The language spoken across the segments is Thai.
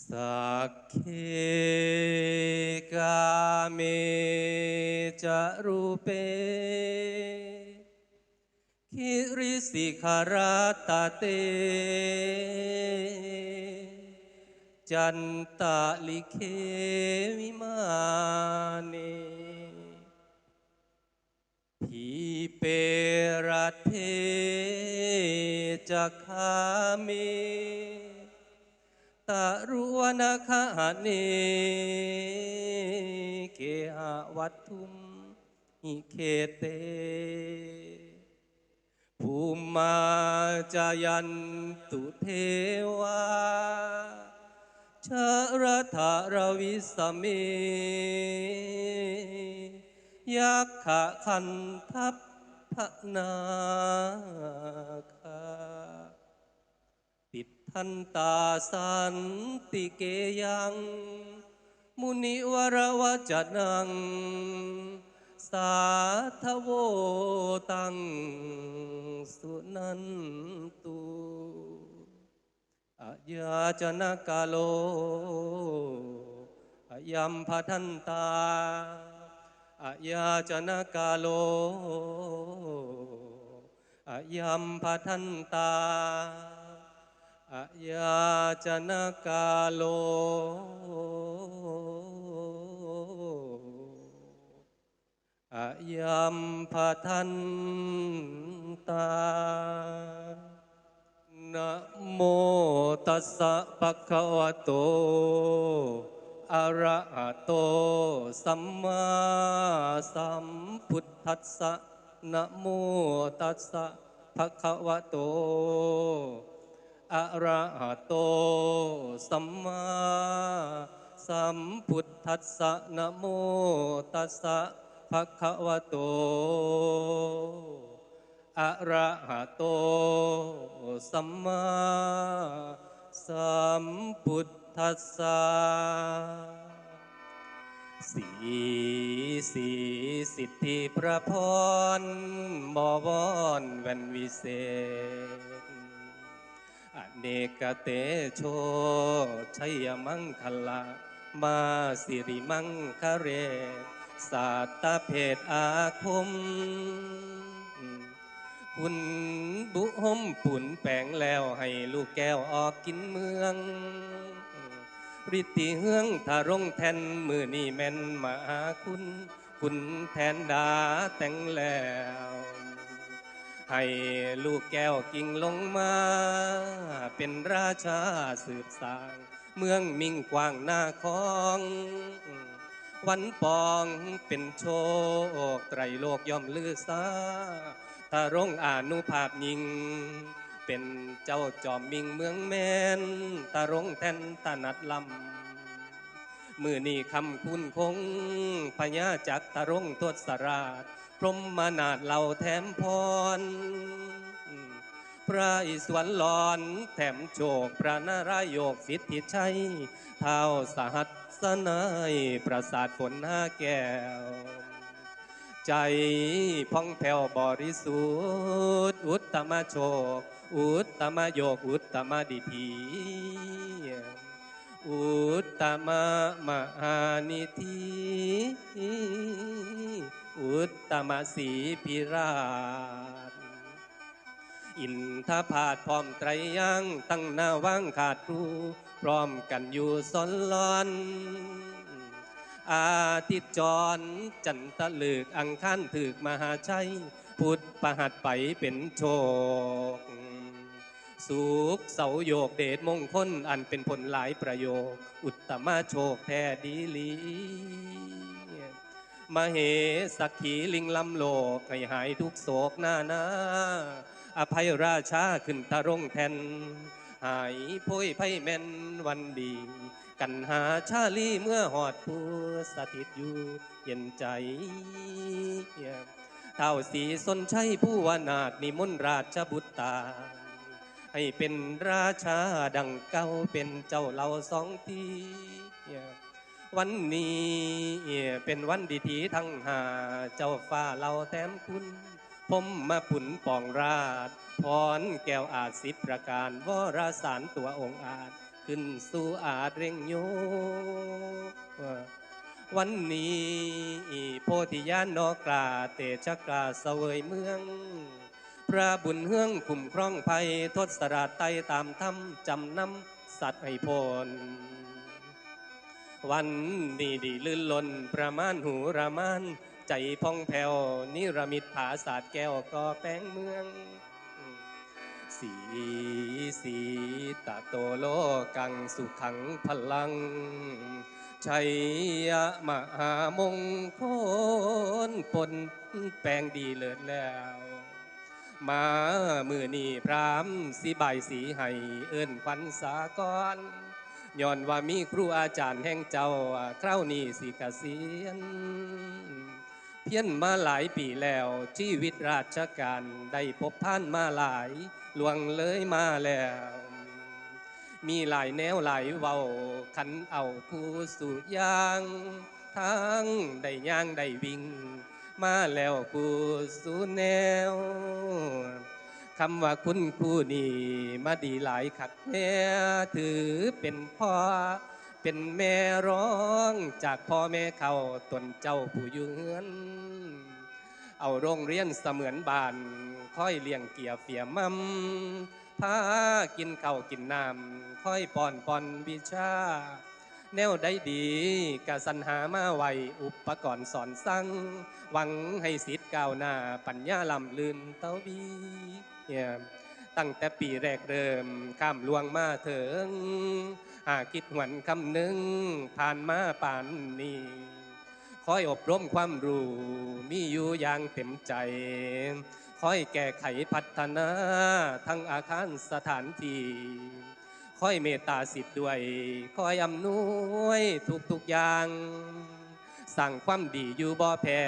สักเคกาเมจะรูเป คิริสิขารตาเต จันตะลิเควิมาเนทีเปรัตเทจะคาเมตะ รุวนาคาเนเกหวัตถุมหิเคเตภูมาจายันตุเทวาชรธารวิสเมยักขะคันทัพพนาคา ทันตาสันติเกยัง มุนิวรวจนัง สาธโวตัง สุนันตุอาญาจนกาโลอายัมพทันตาอาญาจนกาโลอายัมพทันตา อยาจนกาโล อะยัมพทันตา นะโมตัสสะภะคะวะโต อะระหะโต สัมมาสัมพุทธัสสะ นะโมตัสสะภะคะวะโต อะระหะโต สัมมาสัมพุทธัสสะนะโมตัสสะภะคะวะโต อะระหะโต สัมมาสัมพุทธัสสะสีสีสิทธิพระพรบวรแวนวิเศษ อเนกเตโชชัยมังคลามาสิริมังคเรสัตตเพศอาคม คุณบุหมปุ่นแปงแล้วให้ลูกแก้วออกกินเมือง ริติเฮืองทารงแทนมือนี่แม่นมาหาคุณ คุณแทนดาแต่งแล้ว ให้ลูกแก้วกิ่งลงมา เป็นราชาสืบสางเมืองมิ่งกว้างหน้าคอง วันปองเป็นโชค ไตรโลกย่อมลือซาถ้ารงอานุภาพยิง เป็นเจ้าจอมมิงเมืองแมนตารงแทนตานัดลำมือนี่คำคุณคงพญาจักรตารงทศราช พรหมมานาดเหล่าแถมพร พระอิศวรหลอน แถมโชคพระนารายกสิทธิชัยเท้าสหัสสนายประสาทฝนห้าแก้ว ใจพ่องแผ้วบริสุทธิ์ อุตตมโชค อุตตมโยก อุตตมดิถีอุตตมมหานิธิ อุตตมสีพิราชอินทผาดพร้อมไตรยังตั้งหน้าว่างขาดครูพร้อมกันอยู่สอนลอน อาทิตย์จรจันทะลึกอังคารถึกมหาชัย พุทธประหัดไปเป็นโชค สุขเสาโยกเดชมงคลอันเป็นผลหลายประโยค อุตตมโชคแท้ดีลี มเหสักขีลิงลำโลกให้หายทุกโศกหน้าหนาอภัยราชาขึ้นตะรงแทน หายโพยไพ่แม่นวันดี กันหาชาลีเมื่อหอดผู้สถิตอยู่เย็นใจเท่าสีสนชัยผู้วนาถนิมนต์ราชบุตรตา ให้เป็นราชาดังเก่าเป็นเจ้าเราสองที วันนี้เป็นวันดีทีทั้งหา เจ้าฟ้าเราแต้มคุณ ผมมาปุ่นปองราชพรแก้วอาจสิบประการวรสารตัวองค์อาจ ขึ้นสู่อาจเร่งโยวันนี้โพธิญาณนอกราเตชะกราเสวยเมือง พระบุญเฮืองคุ้มครองภัยทศราชไตตามธรรมจำนำสัตว์ให้พล วันนี้ดีลื่นลนประมาณหูระมานใจพองแผ่วนิรมิตผาศาสตร์แก้วก็แป้งเมือง สีสีตะโตโลกังสุขังพลัง ชัยยะมหามงคลปนแปลงดีเลิศแล้ว มามือนี่พรามสีใบสีให้เอิ้นขวัญสากร ย้อนว่ามีครูอาจารย์แห่งเจ้าคราวนี้สิเกษียณเพี้ยนมาหลายปีแล้วชีวิตราชการได้พบผ่านมาหลายล่วงเลยมาแล้ว มีหลายแนวหลายเว้าขันเอาผู้สู่ยางทั้งได้ย่างได้วิ่ง มาแล้วผู้สู่แนว คำว่าคุณครูนี่มาดีหลายขัดแม่ถือเป็นพ่อ เป็นแม่ร้องจากพ่อแม่เขาตนเจ้าผู้อยู่เฮือน เอาโรงเรียนเสมือนบ้านค่อยเลี้ยงเกียเฟียมัมพากินข้าวกินน้ำค่อยป้อนป้อนวิชา แนวได้ดีกะสัญหามาไวอุปกรณ์สอนสั่งหวังให้สิทธิ์ก้าวหน้าปัญญาลำลืนเต้าบี ตั้งแต่ปีแรกเริ่มข้ามลวงมาเถึงหากคิดหวนคำหนึ่งผ่านมาป่านนี้คอยอบรมความรู้มีอยู่อย่างเต็มใจคอยแก้ไขพัฒนาทั้งอาคารสถานที่คอยเมตตาสิทธิ์ด้วยคอยอำนวยทุกทุกๆอย่าง สั่งความดีอยู่บ่แพ้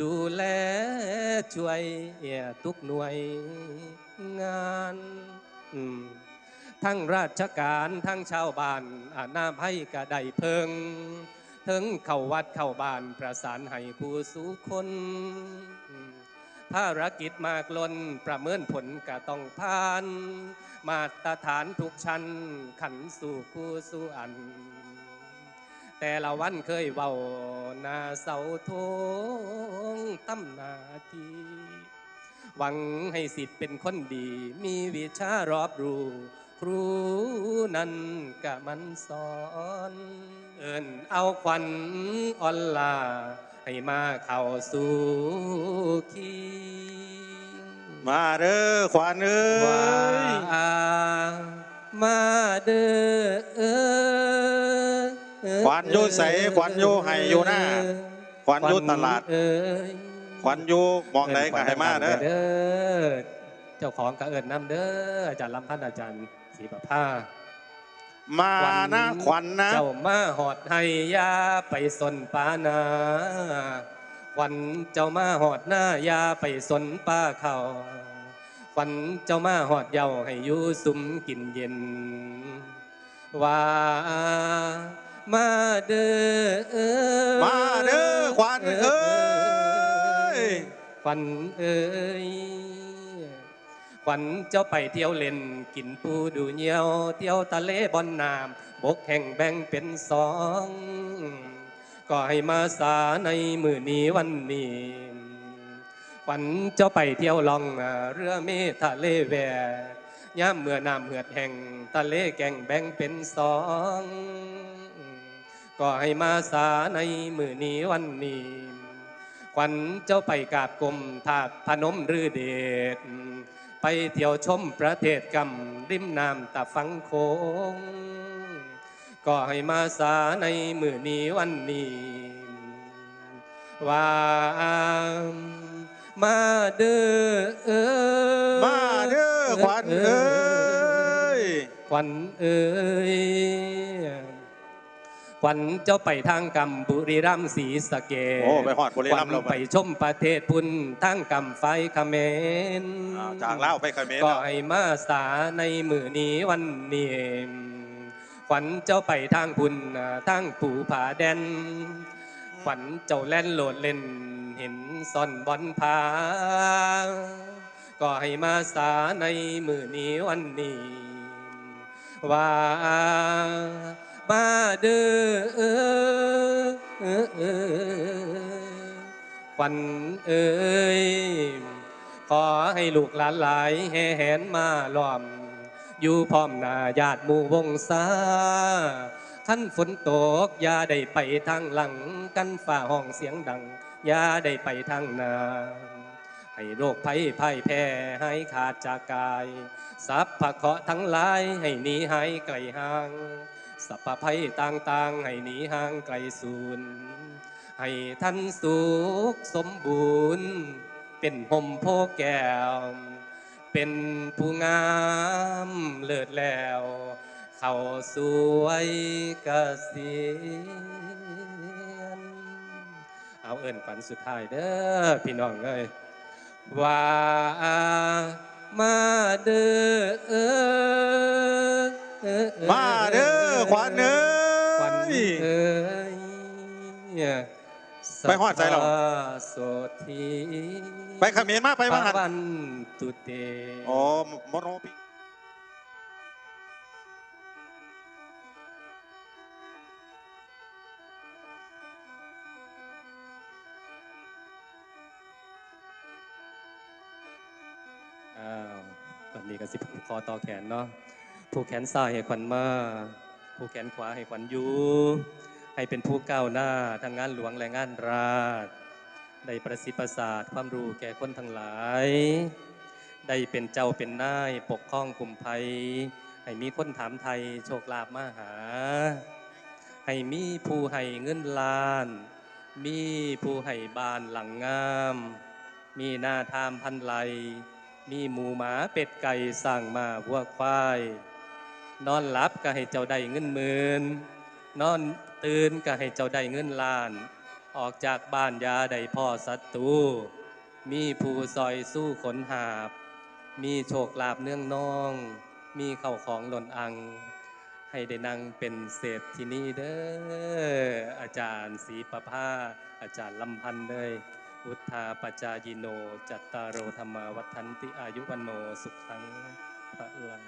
ดูแลช่วยทุกหน่วยงานทั้งราชการทั้งชาวบ้านอาน้ำให้กระไดเพิงถึงเข้าวัดเข้าบ้านประสานให้ผู้สูคนภารกิจมากล้นประเมินผลก็ต้องผ่าน มาตรฐานทุกชั้นขันสู่ผู้สู่อัน แต่ละวันเคยเว้าหนาเสาทงตำหนาทีหวังให้สิทธิ์เป็นคนดี มีวิชารอบรู้ครูนั้นกะมันสอน เอินเอาควันอ่อนลา ให้มาเข้าสู่คีมาเด้อขวานเอ้ว่ายมาเด้อเออ ขวานอยู่ใสขวานอยู่ให้อยู่หน้าขวานอยู่ตลาดเอ้ยขวานอยู่หมองไหนก็ให้มาเด้อเด้อเจ้าของกะเอิญน้ำเด้ออาจารย์ลำพันธ์อาจารย์ศรีประภามานะขวัญนะเจ้ามาหอดให้ยาไปสนปานาขวัญเจ้ามาหอดหน้ายาไปสนป้าเขาขวัญเจ้ามาหอดเยาให้อยู่สุมกินเย็นว่า มาเด้อมาเด้อขวัญเอ้ยขวัญเอ้ยขวัญเจ้าไปเที่ยวเล่นกินปูดูเหยี่ยว เที่ยวทะเลบอนน้ำบกแห่งแบ่งเป็นสองก็ให้มาสาในมือนี้วันนี้ขวัญเจ้าไปเที่ยวล่องเรือเมทะเลแวย่ามเมื่อน้ำเหือดแห่งทะเลแก่งแบ่งเป็นสอง ก็ให้มาสาในมือนี้วันนี้ขวัญเจ้าไปกราบกรมถาดพนมรือเดชไปเที่ยวชมประเทศกำริมน้ำตะฟังโคงก็ให้มาสาในมือนี้วันนี้ว่ามาเด้อมาเด้อขวัญเอ้ยขวัญเอ้ยข วัญเจ้าไปทางกำบุรีรัมย์ศรีสะเกษโอ้ไปหอดบุรีรัมย์ขเราวัญไป ไปชมประเทศพุนทางกำไฟเขมรอ้าวจากเล่าวไปเขมรก็แล้ว ให้มาสาในมือนี้วันนี้ขวัญเจ้าไปทางพุนทางปูผาแดน ขวัญเจ้าแล่นโหลดเล่นเห็นซ่อนบอลพา ก็ให้มาสาในมือนี้วันนี้ ว่า มาเด้อควันเอ้ยขอให้ลูกหลานหลายแห่แหนมาล้อม อยู่พร้อมหน้าญาติหมู่วงศาขั้นฝนตกอย่าได้ไปทางหลัง กันฝ่าห้องเสียงดังอย่าได้ไปทางหน้าให้โรคภัยพ่ายแพ้ให้ขาดจากกาย สัพพะเคาะทั้งหลายให้หนีหายไกลห่าง สัพพะภัยต่างๆ ให้หนีห่างไกลสูญให้ท่านสุขสมบูรณ์ เป็นห่มโพแก้ว เป็นผู้งามเลิศแล้ว เข้าสวยเกษียณเอาเอิญฝันสุดท้ายเด้อพี่น้องเอ้ยว่ามาเด้อ เออเออมาเด้อขวัญเอ้ขวัญย เอ้ยไปฮอดใจเราสัพพะโสธีไปเขมรมาไปมาหันวันตุเต อ๋อโมโนปีอ้าวตอนนี้ก็สิผูกคอต่อแขนเนาะ ผูกแขนซ้ายให้ขวัญมาผูกแขนขวาให้ขวัญอยู่ให้เป็นผู้ก้าวหน้าทางงานหลวงและงานราชได้ประสิทธิ์ประสาทความรู้แก่คนทั้งหลาย ได้เป็นเจ้าเป็นนายปกครองคุมภัย ให้มีคนถามไทยโชคลาภมาหา ให้มีผู้ให้เงินล้าน มีผู้ให้บ้านหลังงาม มีหน้าทามพันไลมีหมูหมาเป็ดไก่สั่งมาวัวควาย นอนหลับก็ให้เจ้าได้เงินหมื่นนอนตื่นก็ให้เจ้าได้เงินล้าน ออกจากบ้านยาได้พ่อศัตรูมีผู้ซอยสู้ขนหาบ มีโชคลาภเนื่องนอง มีเข้าของหล่นอัง ให้ได้นั่งเป็นเศรษฐีนี่เด้ออาจารย์ศรีประภาอาจารย์ลำพันธ์เลยอุทธาปจายโน จัตตารโอธรรมาวัฒนติอายุวันโนสุขังพระลัง